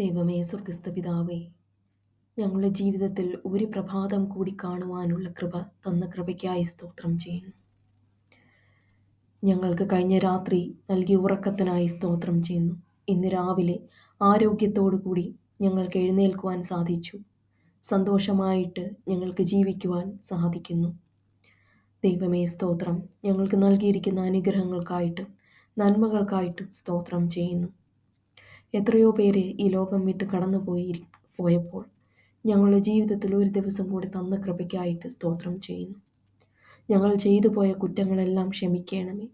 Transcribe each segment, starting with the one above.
ദൈവമേ സ്വർഗസ്ഥ പിതാവേ ഞങ്ങളുടെ ജീവിതത്തിൽ ഒരു പ്രഭാതം കൂടി കാണുവാനുള്ള കൃപ തന്ന കൃപയ്ക്കായി സ്തോത്രം ചെയ്യുന്നു. ഞങ്ങൾക്ക് കഴിഞ്ഞ രാത്രി നൽകിയ ഉറക്കത്തിനായി സ്തോത്രം ചെയ്യുന്നു. ഇന്ന് രാവിലെ ആരോഗ്യത്തോടു കൂടി ഞങ്ങൾക്ക് എഴുന്നേൽക്കുവാൻ സാധിച്ചു. സന്തോഷമായിട്ട് ഞങ്ങൾക്ക് ജീവിക്കുവാൻ സാധിക്കുന്നു. ദൈവമേ സ്തോത്രം ഞങ്ങൾക്ക് നൽകിയിരിക്കുന്ന അനുഗ്രഹങ്ങൾക്കായിട്ടും നന്മകൾക്കായിട്ടും സ്തോത്രം ചെയ്യുന്നു. എത്രയോ പേര് ഈ ലോകം വിട്ട് കടന്നുപോയി പോയപ്പോൾ ഞങ്ങളുടെ ജീവിതത്തിൽ ഒരു ദിവസം കൂടി തന്ന കൃപയ്ക്കായിട്ട് സ്തോത്രം ചെയ്യുന്നു. ഞങ്ങൾ ചെയ്തു പോയ കുറ്റങ്ങളെല്ലാം ക്ഷമിക്കണമേ.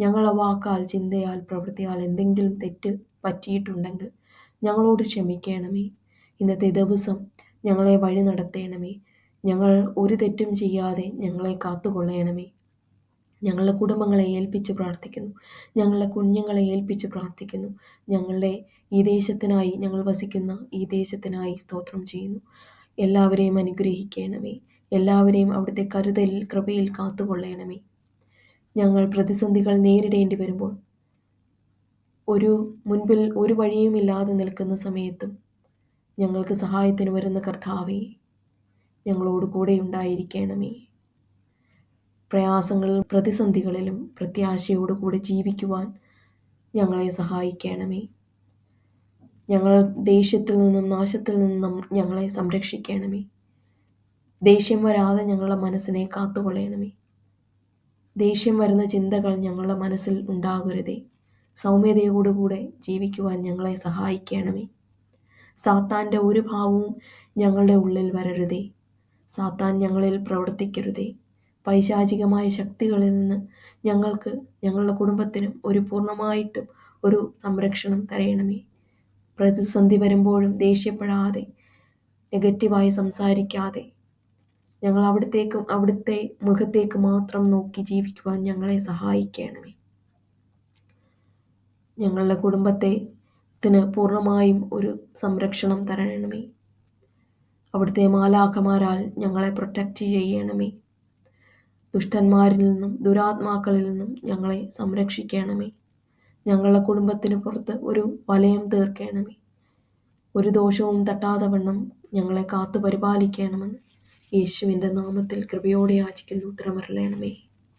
ഞങ്ങളെ വാക്കാൽ ചിന്തയാൽ പ്രവൃത്തിയാൽ എന്തെങ്കിലും തെറ്റ് പറ്റിയിട്ടുണ്ടെങ്കിൽ ഞങ്ങളോട് ക്ഷമിക്കണമേ. ഇന്നത്തെ ദിവസം ഞങ്ങളെ വഴി നടത്തേണമേ. ഞങ്ങൾ ഒരു തെറ്റും ചെയ്യാതെ ഞങ്ങളെ കാത്തുകൊള്ളണമേ. ഞങ്ങളുടെ കുടുംബങ്ങളെ ഏൽപ്പിച്ച് പ്രാർത്ഥിക്കുന്നു. ഞങ്ങളുടെ കുഞ്ഞുങ്ങളെ ഏൽപ്പിച്ച് പ്രാർത്ഥിക്കുന്നു. ഞങ്ങളുടെ ഈ ദേശത്തിനായി ഞങ്ങൾ വസിക്കുന്ന ഈ ദേശത്തിനായി സ്തോത്രം ചെയ്യുന്നു. എല്ലാവരെയും അനുഗ്രഹിക്കണമേ. എല്ലാവരെയും അവിടുത്തെ കരുതലിൽ കൃപയിൽ കാത്തുകൊള്ളണമേ. ഞങ്ങൾ പ്രതിസന്ധികൾ നേരിടേണ്ടി വരുമ്പോൾ ഒരു മുൻപിൽ ഒരു വഴിയുമില്ലാതെ നിൽക്കുന്ന സമയത്തും ഞങ്ങൾക്ക് സഹായത്തിന് വരുന്ന കർത്താവേ ഞങ്ങളോട് കൂടെ ഉണ്ടായിരിക്കണമേ. പ്രയാസങ്ങളിലും പ്രതിസന്ധികളിലും പ്രത്യാശയോടുകൂടി ജീവിക്കുവാൻ ഞങ്ങളെ സഹായിക്കണമേ. ഞങ്ങൾ ദേഷ്യത്തിൽ നിന്നും നാശത്തിൽ നിന്നും ഞങ്ങളെ സംരക്ഷിക്കണമേ. ദേഷ്യം വരാതെ ഞങ്ങളുടെ മനസ്സിനെ കാത്തുകൊള്ളണമേ. ദേഷ്യം വരുന്ന ചിന്തകൾ ഞങ്ങളുടെ മനസ്സിൽ ഉണ്ടാകരുതേ. സൗമ്യതയോടുകൂടെ ജീവിക്കുവാൻ ഞങ്ങളെ സഹായിക്കണമേ. സാത്താന്റെ ഒരു ഭാവവും ഞങ്ങളുടെ ഉള്ളിൽ വരരുതേ. സാത്താൻ ഞങ്ങളിൽ പ്രവർത്തിക്കരുതേ. പൈശാചികമായ ശക്തികളിൽ നിന്ന് ഞങ്ങൾക്ക് ഞങ്ങളുടെ കുടുംബത്തിനും ഒരു പൂർണമായിട്ടും ഒരു സംരക്ഷണം തരയണമേ പ്രതിസന്ധി വരുമ്പോഴും ദേഷ്യപ്പെടാതെ നെഗറ്റീവായി സംസാരിക്കാതെ ഞങ്ങൾ അവിടത്തേക്കും അവിടുത്തെ മുഖത്തേക്ക് മാത്രം നോക്കി ജീവിക്കുവാൻ ഞങ്ങളെ സഹായിക്കണമേ. ഞങ്ങളുടെ കുടുംബത്തെ ത്തിന് പൂർണമായും ഒരു സംരക്ഷണം തരണമേ. അവിടുത്തെ മാലാഖമാരാൽ ഞങ്ങളെ പ്രൊട്ടക്റ്റ് ചെയ്യണമേ. ദുഷ്ടന്മാരിൽ നിന്നും ദുരാത്മാക്കളിൽ നിന്നും ഞങ്ങളെ സംരക്ഷിക്കണമേ. ഞങ്ങളുടെ കുടുംബത്തിന് പുറത്ത് ഒരു വലയം തീർക്കണമേ. ഒരു ദോഷവും തട്ടാതെ വണ്ണം ഞങ്ങളെ കാത്തു പരിപാലിക്കണമെന്ന് യേശുവിന്റെ നാമത്തിൽ കൃപയോടെ യാചിക്കുന്നു ഉത്തരമരളയണമേ